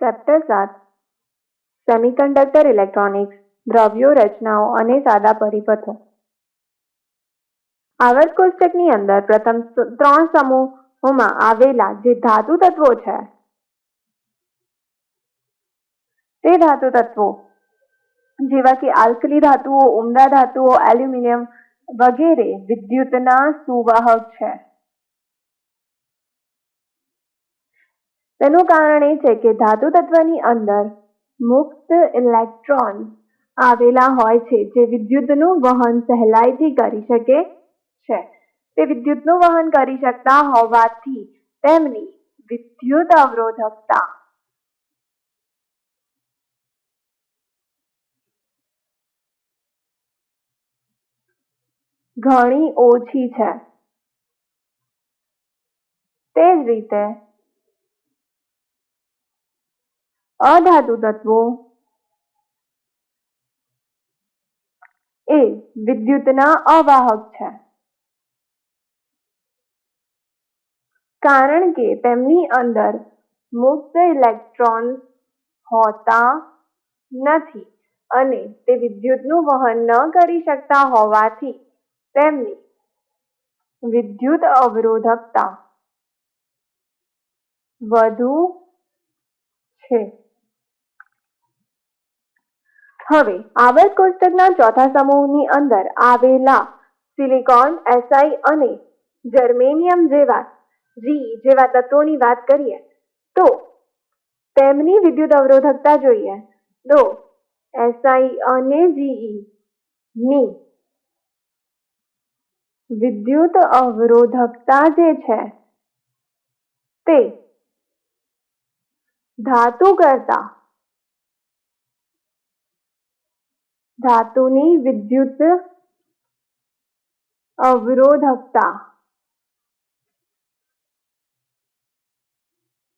Chapter સાત semiconductor electronics દ્રવ્યો, રચનાઓ અને સાદા પરિપથો. આવર્ત કોષ્ટકની અંદર પ્રથમ ત્રણ સમૂહોમાં આવેલા જે ધાતુ તત્વો છે, તે ધાતુ તત્વો જેવા કે આલ્કલી ધાતુઓ, ઉમદા ધાતુઓ, એલ્યુમિનિયમ વગેરે વિદ્યુતના સુવાહક છે. તેનું કારણ એ છે કે ધાતુ તત્વની અંદર મુક્ત ઇલેક્ટ્રોન આવેલા હોય છે, જે વિદ્યુતનું વહન સહેલાઈથી કરી શકે છે. તે વિદ્યુતનું વહન કરી શકતા હોવાથી તેમની વિદ્યુત અવરોધકતા ઘણી ઓછી છે. તે જ રીતે અધાતુ તત્વો એ વિદ્યુતના અવાહક છે. કારણ કે તેમની અંદર મુક્ત ઇલેક્ટ્રોન હોતા નથી અને તે વિદ્યુતનું વહન ન કરી શકતા હોવાથી તેમની વિદ્યુત અવરોધકતા વધુ છે. હવે આવર્ત કોષ્ટકના ચોથા સમૂહની અંદર આવેલા સિલિકોન, એસઆઈ અને જર્મેનિયમ જેવા જી જેવા તત્વોની વાત કરીએ, તો તેમની વિદ્યુત અવરોધકતા જોઈએ. તો એસઆઈ અને જીઈ ની વિદ્યુત અવરોધકતા જે છે, તે ધાતુ કરતા ધાતુની વિદ્યુત અવરોધકતા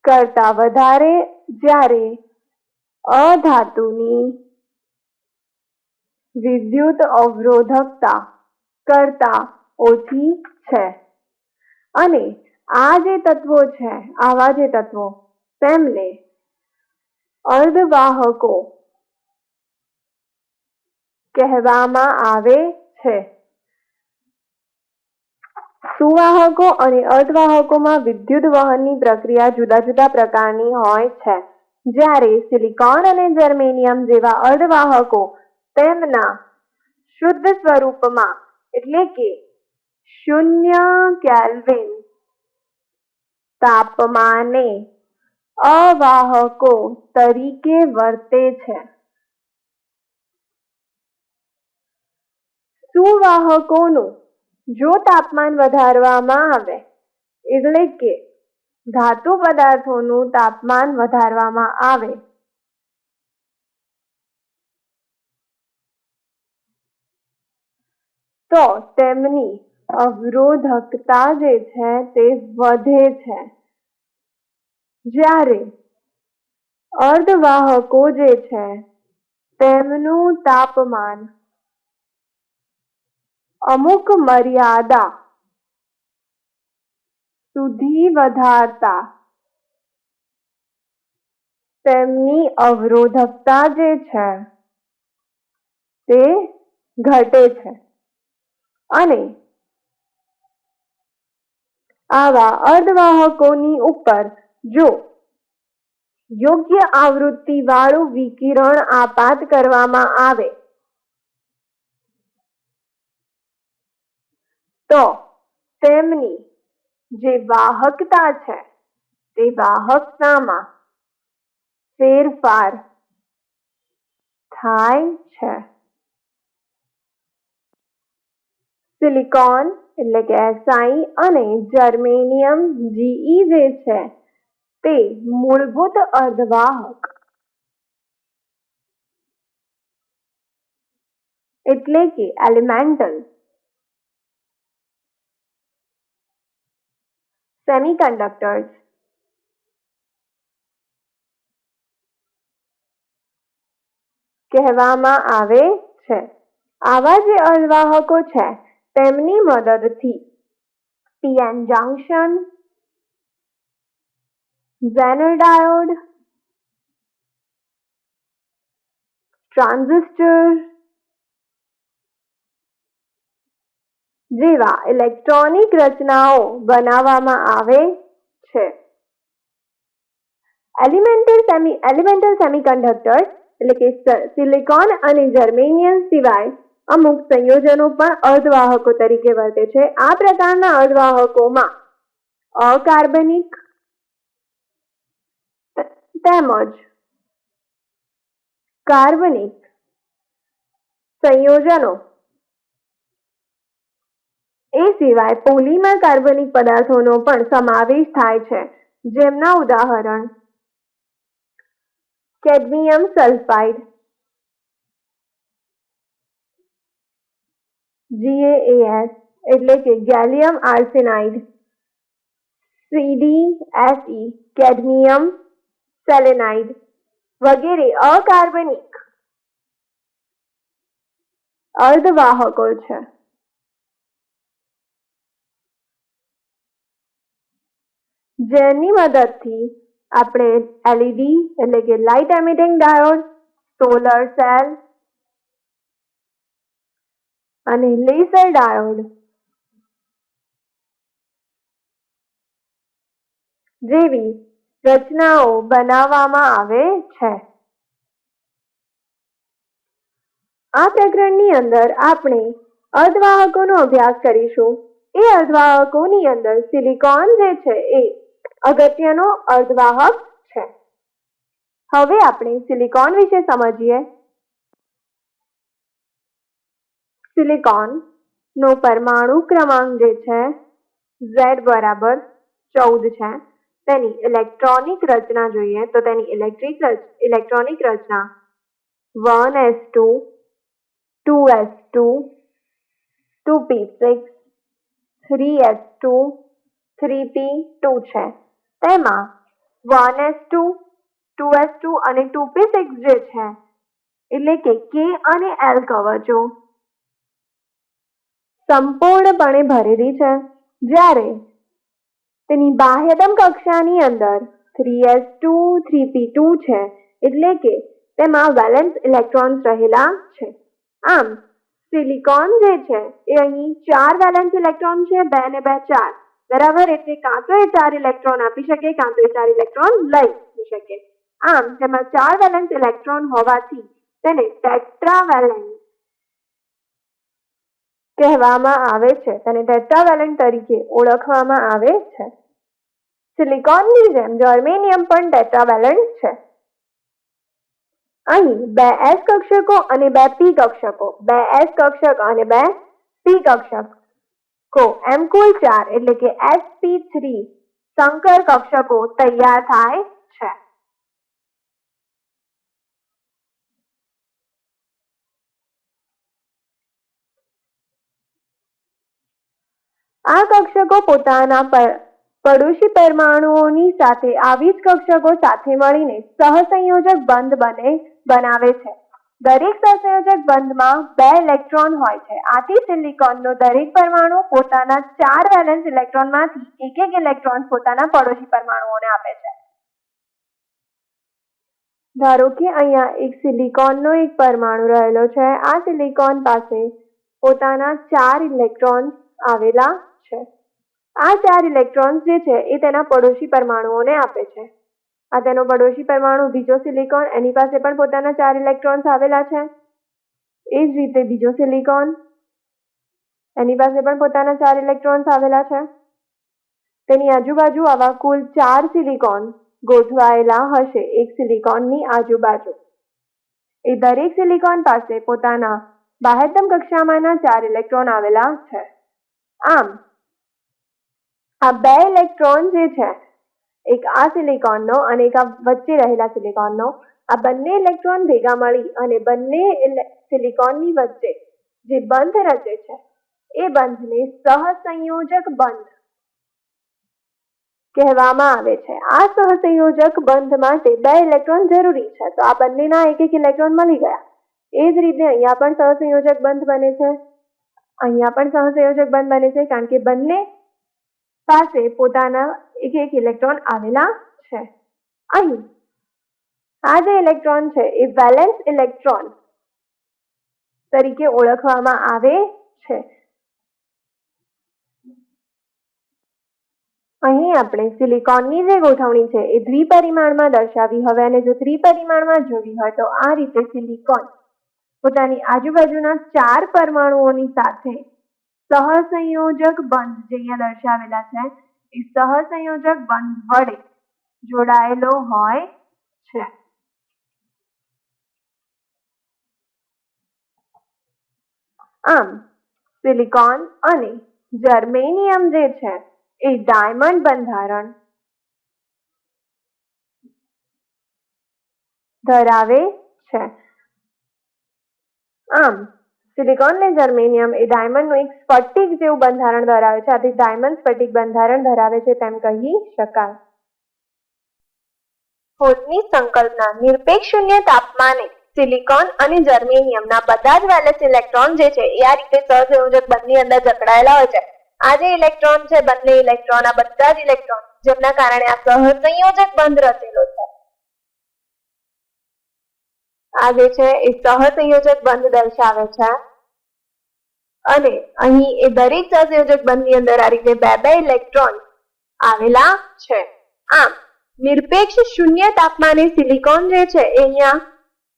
કરતા વધારે જ્યારે અધાતુની વિદ્યુત અવરોધકતા કરતા ઓછી છે અને આ જે તત્વો છે, આવા જે તત્વો, તેમને અર્ધવાહકો કહેવામાં આવે છે. સુવાહકો અને અર્ધવાહકોમાં વિદ્યુત વહનની પ્રક્રિયા જુદા જુદા પ્રકારની હોય છે. જ્યારે સિલિકોન અને જર્મેનિયમ જેવા અર્ધવાહકો તેમના શુદ્ધ સ્વરૂપમાં એટલે કે શૂન્ય કેલ્વિન તાપમાને અવાહકો તરીકે વર્તે છે. સુવાહકોનું જો તાપમાન વધારવામાં આવે, એટલે કે ધાતુ પદાર્થોનું તાપમાન વધારવામાં આવે. તો તેમની અવરોધકતા જે છે તે વધે છે. જ્યારે અર્ધવાહકો જે છે તેમનું તાપમાન અમુક મર્યાદા સુધી વધારતા. તેમની અવરોધકતા જે છે, તે ઘટે છે. અને આવા અર્ધવાહકોની ઉપર જો યોગ્ય આવૃત્તિ વાળું વિકિરણ આપાત કરવામાં આવે તો તેમની જે વાહકતા છે, તે વાહકતામાં ફેરફાર થાય છે. સિલિકોન એટલે કે એસઆઈ અને જર્મેનિયમ જીઈ જે છે, તે મૂળભૂત અર્ધવાહક એટલે કે એલિમેન્ટલ Semiconductors. કહેવામાં આવે છે. આવા જે અલ્વાહકો છે, તેમની મદદથી PN junction Zener diode, transistor જેવા ઇલેક્ટ્રોનિક રચનાઓ બનાવવામાં આવે છે. એલિમેન્ટલ સેમી એલિમેન્ટલ સેમિકન્ડક્ટર એટલે કે સિલિકોન અને જર્મેનિયમ સિવાય અમુક સંયોજનો પણ અર્ધવાહકો તરીકે વર્તે છે. આ પ્રકારના અર્ધવાહકોમાં અકાર્બનિક તેમજ કાર્બનિક સંયોજનો એ સિવાય પોલીમર કાર્બનિક પદાર્થોનો પણ સમાવેશ થાય છે. જેમના ઉદાહરણ કેડમિયમ સલ્ફાઇડ જીએએસ એટલે કે gallium arsenide CDSE cadmium selenide વગેરે અકાર્બનિક અર્ધવાહકો છે. જેની મદદથી આપણે એલઈડી એટલે કે light emitting diode solar cell અને લેસર ડાયોડ જેવી રચનાઓ બનાવવામાં આવે છે. આ પ્રકરણની અંદર આપણે અર્ધવાહકોનો અભ્યાસ કરીશું. એ અર્ધવાહકોની અંદર સિલિકોન જે છે એ અગત્યનો અર્ધવાહક છે. હવે આપણે સિલિકોન વિશે સમજીએ. સિલિકોન નો પરમાણુ ક્રમાંક જે છે, ઝેડ બરાબર ચૌદ છે. તેની ઇલેક્ટ્રોનિક રચના જોઈએ તો તેની ઇલેક્ટ્રિક ઇલેક્ટ્રોનિક રચના one S two two S two two P six, three S two, three P two છે. તેમાં one S two two S two અને ટુ પી સિક્સ જે છે, એટલે કે કે અને એલ કવચો સંપૂર્ણપણે ભરેલી છે. જ્યારે તેની બાહ્યતમ કક્ષાની અંદર three S two three P two છે, એટલે કે તેમાં વેલેન્સ ઇલેક્ટ્રોન્સ રહેલા છે. આમ સિલિકોન જે છે, એ અહીં ચાર વેલેન્સ ઇલેક્ટ્રોન છે, બે ને બે ચાર. બરાબર? એટલે કાં તો એ ચાર ઇલેક્ટ્રોન આપી શકે, કાં તો એ ચાર ઇલેક્ટ્રોન લઈ શકે. આમ, તેમાં ચાર વેલેન્સ ઇલેક્ટ્રોન હોવાથી તેને ટેટ્રાવેલેન્ટ કહેવામાં આવે છે. તેને ટેટ્રાવેલેન્ટ તરીકે ઓળખવામાં આવે છે. સિલિકોનની જેમ જર્મેનિયમ પણ ટેટ્રાવેલેન્ટ છે. અહીં બે એસ કક્ષકો અને બે પી કક્ષકો. બે એસ કક્ષક અને બે પી કક્ષક. કો એમ કુલ ચાર એટલે કે એસપી થ્રી સંકર કક્ષકો તૈયાર થાય છે. આ કક્ષકો પોતાના પર પડોશી પરમાણુઓની સાથે આવી જ કક્ષકો સાથે મળીને સહસંયોજક બંધ બને, બનાવે છે. દરેક સંયોજક બંધમાં બે ઇલેક્ટ્રોન હોય છે. આથી સિલિકોનનો દરેક પરમાણુ પોતાના ચાર વેલેન્સ ઇલેક્ટ્રોનમાંથી એક એક ઇલેક્ટ્રોન પોતાના પડોશી પરમાણુઓને આપે છે. ધારો કે અહીંયા એક સિલિકોનનો એક પરમાણુ રહેલો છે. આ સિલિકોન પાસે પોતાના ચાર ઇલેક્ટ્રોન્સ આવેલા છે. આ ચાર ઇલેક્ટ્રોન્સ જે છે એ તેના પડોશી પરમાણુઓને આપે છે. આ તેનો પડોશી પરમાણુ બીજો સિલિકોન, એની પાસે પણ પોતાના ચાર ઇલેક્ટ્રોન્સ આવેલા છે. એ જ રીતે બીજો સિલિકોન, એની પાસે પણ પોતાના ચાર ઇલેક્ટ્રોન્સ આવેલા છે. તેની આજુબાજુ આવા કુલ ચાર સિલિકોન ગોઠવાયેલા હશે, એક સિલિકોનની આજુબાજુ. એ દરેક સિલિકોન પાસે પોતાના બાહ્યતમ કક્ષામાંના ચાર ઇલેક્ટ્રોન આવેલા છે. આમ, આ બે ઇલેક્ટ્રોન જે છે એક આ સિલિકોનનો અને એક આ વચ્ચે રહેલા સિલિકોનનો, આ બંને ઇલેક્ટ્રોન ભેગા મળી અને બંને સિલિકોનની વચ્ચે જે બંધ રચે છે, એ બંધને સહસંયોજક બંધ કહેવામાં આવે છે. આ સહસંયોજક બંધ માટે બે ઇલેક્ટ્રોન જરૂરી છે. તો આ બંનેના એક એક ઇલેક્ટ્રોન મળી ગયા. એ જ રીતે અહીંયા પણ સહસંયોજક બંધ બને છે. અહીંયા પણ સહસંયોજક બંધ બને છે કારણ કે બંને પાસે પોતાના એક એક ઇલેક્ટ્રોન આવેલા છે. અહીં આ જે ઇલેક્ટ્રોન છે એ વેલેન્સ ઇલેક્ટ્રોન તરીકે ઓળખવામાં આવે છે. અહીં આપણે સિલિકોનની જે ગોઠવણી છે એ દ્વિપરિમાણમાં દર્શાવી હવે અને જો ત્રિપરિમાણમાં જોવી હોય તો આ રીતે સિલિકોન પોતાની આજુબાજુના ચાર પરમાણુઓની સાથે સહસંયોજક બંધ જે અહીંયા દર્શાવેલા છે સહસંયોજક બંધ વડે જોડાયેલો હોય છે. આમ, સિલિકોન અને જર્મેનિયમ જે છે, એ ડાયમંડ બંધારણ ધરાવે છે. આમ સિલિકોન ને જર્મેનિયમ એ ડાયમંડનું એક સ્ફટિક જેવું બંધારણ ધરાવે છે. આથી ડાયમંડ સ્ફટિક બંધારણ ધરાવે છે તેમ કહી શકાય. હોલની સંકલ્પના નિરપેક્ષ શૂન્ય તાપમાને સિલિકોન અને જર્મેનિયમના બધા જ વેલેન્સ ઇલેક્ટ્રોન જે છે એ આ રીતે સહસંયોજક બંધની અંદર જકડાયેલા હોય છે. આ જે ઇલેક્ટ્રોન છે, બંને ઇલેક્ટ્રોન આ બધા જ ઇલેક્ટ્રોન જેમના કારણે આ સહસંયોજક બંધ રચેલો છે. આ જે છે એ સહસંયોજક બંધ દર્શાવે છે. અને અહીં એ દરેક સહસંયોજક બંધની અંદર આ રીતે બે બે ઇલેક્ટ્રોન આવેલા છે. આમ, નિરપેક્ષ શૂન્ય તાપમાને સિલિકોન જે છે એ અહીંયા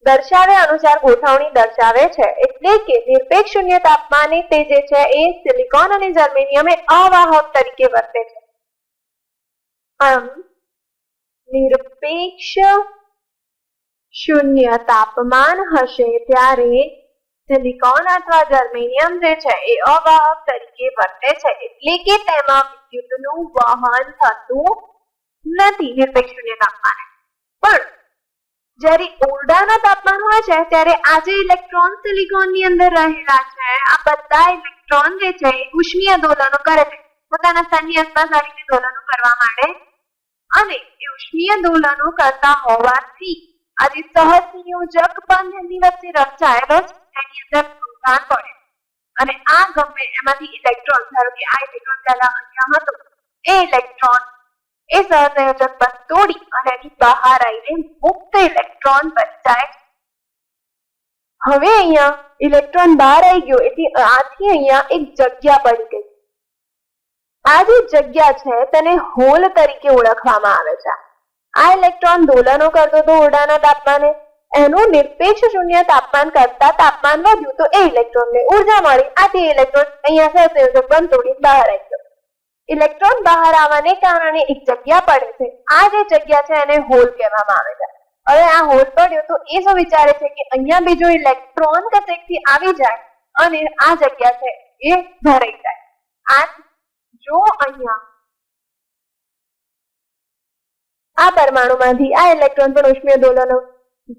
દર્શાવ્યા અનુસાર ગોઠવણી દર્શાવે છે. એટલે કે નિરપેક્ષ શૂન્ય તાપમાને તે જે છે એ સિલિકોન અને જર્મેનિયમ એ અવાહક તરીકે વર્તે છે. આમ, નિરપેક્ષ શૂન્ય તાપમાન હશે ત્યારે સિલિકોન અથવા જર્મેનિયમ જે છે એ અવાહક તરીકે વર્તે છે. એટલે કે તેમાં વિદ્યુતનું વહન થતું નથી નિરપેક્ષ શૂન્ય તાપમાને પણ જ્યારે ઓરડાના તાપમાન હોય છે, ત્યારે આ જે ઇલેક્ટ્રોન સિલિકોનની અંદર રહેલા છે, આ બધા ઇલેક્ટ્રોન જે છે એ ઉષ્મીય દોલનો કરે છે. પોતાના સ્થાનની આસપાસ આવીને દોલનો કરવા માંડે અને એ ઉષ્મીય દોલનો કરતા હોવાથી આ સહજ નિયોજક બંધ દિવસે રચાયેલો છે, તેની અંદર નુકસાન પડે અને આ ગમે એમાંથી ઇલેક્ટ્રોન ધારો કે આ ઇલેક્ટ્રોન પહેલા અહીંયા હતો, એ ઇલેક્ટ્રોન એ સહસંયોજક બંધ તોડી અને એની બહાર આવીને મુક્ત ઇલેક્ટ્રોન બની જાય હવે અહીંયા ઇલેક્ટ્રોન બહાર આવી ગયો, એટલે આથી અહીંયા એક જગ્યા પડી ગઈ. આ જે જગ્યા છે, તેને હોલ તરીકે ઓળખવામાં આવે છે. આ ઇલેક્ટ્રોન દોલનો કરતો હતો ઓરડાના તાપમાને. એનું નિરપેક્ષ શૂન્ય તાપમાન કરતા તાપમાન વધ્યું તો એ ઇલેક્ટ્રોનને ઊર્જા મળી. આથી ઇલેક્ટ્રોન અહીંયા સંયોજક બંધ તોડી બહાર આવી ગયો. ઇલેક્ટ્રોન બહાર આવવાને કારણે એક જગ્યા પડે છે. આ જે જગ્યા છે, એને હોલ કહેવામાં આવે છે. હવે આ હોલ પડ્યો તો એ શું વિચારે છે કે અહીંયા બીજો ઇલેક્ટ્રોન કશેકથી આવી જાય અને આ જગ્યા છે, એ ભરાઈ જાય. આ જો અહીંયા આ પરમાણુમાંથી આ ઇલેક્ટ્રોન પણ ઉષ્મીય દોલનો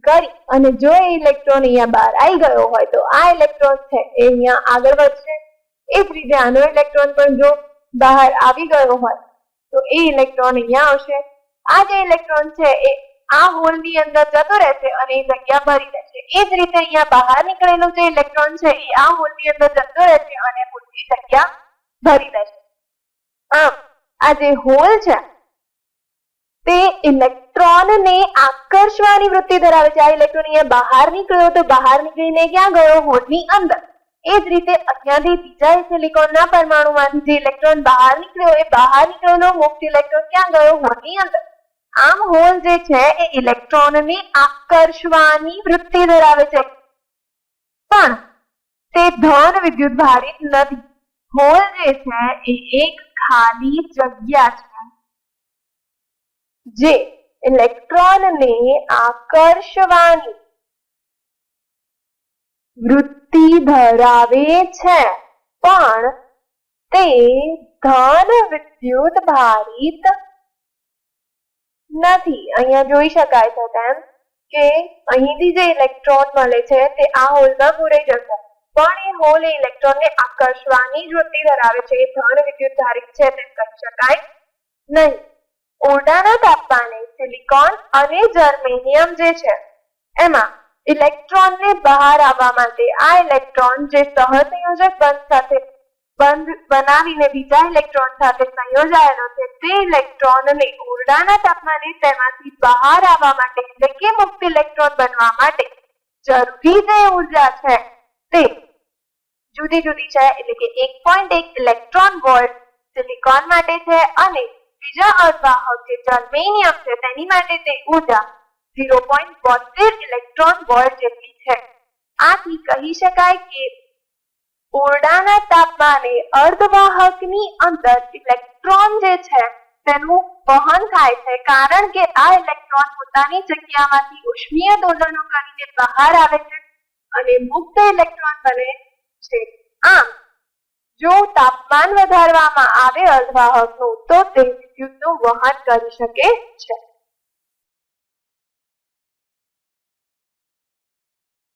કરી અને જો એ ઇલેક્ટ્રોન અહીંયા બહાર આવી ગયો હોય તો આ ઇલેક્ટ્રોન છે, એ અહીંયા આગળ વધશે. એ જ રીતે આનો ઇલેક્ટ્રોન પણ જો બહાર આવી ગયો હોય તો એ ઇલેક્ટ્રોન અહીંયા આવશે. આ જે ઇલેક્ટ્રોન છે, એ આ હોલની અંદર જતો રહેશે અને એ જગ્યા ભરી લેશે એ જ રીતે અહીંયા બહાર નીકળેલો જે ઇલેક્ટ્રોન છે, એ આ હોલની અંદર જતો રહેશે અને પૂરતી જગ્યા ભરી લેશે આમ, આ જે હોલ છે તે ઇલેક્ટ્રોનને આકર્ષવાની વૃત્તિ ધરાવે છે. આ ઇલેક્ટ્રોન બહાર નીકળ્યો તો બહાર નીકળીને ક્યાં ગયો? હોડની અંદર. એ જ રીતે અહીંયાથી બીજા સિલિકોનના પરમાણુમાંથી જે ઇલેક્ટ્રોન બહાર નીકળ્યો, એ બહાર નીકળેલો મુક્ત ઇલેક્ટ્રોન ક્યાં ગયો? હોડની અંદર. આમ હોલ જે છે એ ઇલેક્ટ્રોનને આકર્ષવાની વૃત્તિ ધરાવે છે. પણ તે ધન વિદ્યુત ભારિત નથી. હોલ જે છે એ એક ખાલી જગ્યા છે. જે ઇલેક્ટ્રોનને આકર્ષવાની વૃત્તિ ધરાવે છે. પણ તે ધન વિદ્યુત ભારિત નથી. અહીંયા જોઈ શકાય છે તેમ કે અહીંથી જે ઇલેક્ટ્રોન મળે છે તે આ હોલમાં પૂરાઈ જશે. પણ એ હોલ એ ઇલેક્ટ્રોનને આકર્ષવાની વૃત્તિ ધરાવે છે. એ ધન વિદ્યુત ધારિત છે તેમ કહી શકાય નહીં. ઓરડાના તાપમાને સિલિકોન અને જર્મેનિયમ જે છે, એમાં ઇલેક્ટ્રોનને બહાર આવવા માટે આ ઇલેક્ટ્રોન જે સહસંયોજક બંધ સાથે બંધ બનાવીને બીજા ઇલેક્ટ્રોન સાથે સંયોજાયેલો છે, તે ઇલેક્ટ્રોનને ઓરડાના તાપમાને તેમાંથી બહાર આવવા માટે એટલે કે મુક્ત ઇલેક્ટ્રોન બનવા માટે જરૂરી જે ઊર્જા છે, તે જુદી જુદી છે, એટલે કે એક પોઈન્ટ એક ઇલેક્ટ્રોન વોલ્ટ સિલિકોન માટે છે અને બીજા અર્ધવાહક જર્મેનિયમ છે, તેની માટે તે ઊર્જા ઝીરો પોઈન્ટ બોતેર ઇલેક્ટ્રોન વોલ્ટ જેટલી છે. આથી કહી શકાય કે ઓરડાના તાપમાને અર્ધવાહકની અંદર ઇલેક્ટ્રોન જે છે, તેનું વહન થાય છે, કારણ કે આ ઇલેક્ટ્રોન પોતાની જગ્યામાંથી ઉષ્મીય દોલનો કરીને બહાર આવે છે અને મુક્ત ઇલેક્ટ્રોન બને છે. આમ જો તાપમાન વધારવામાં આવે અર્ધવાહકનું તો તે વિદ્યુતનું વહન કરી શકે છે.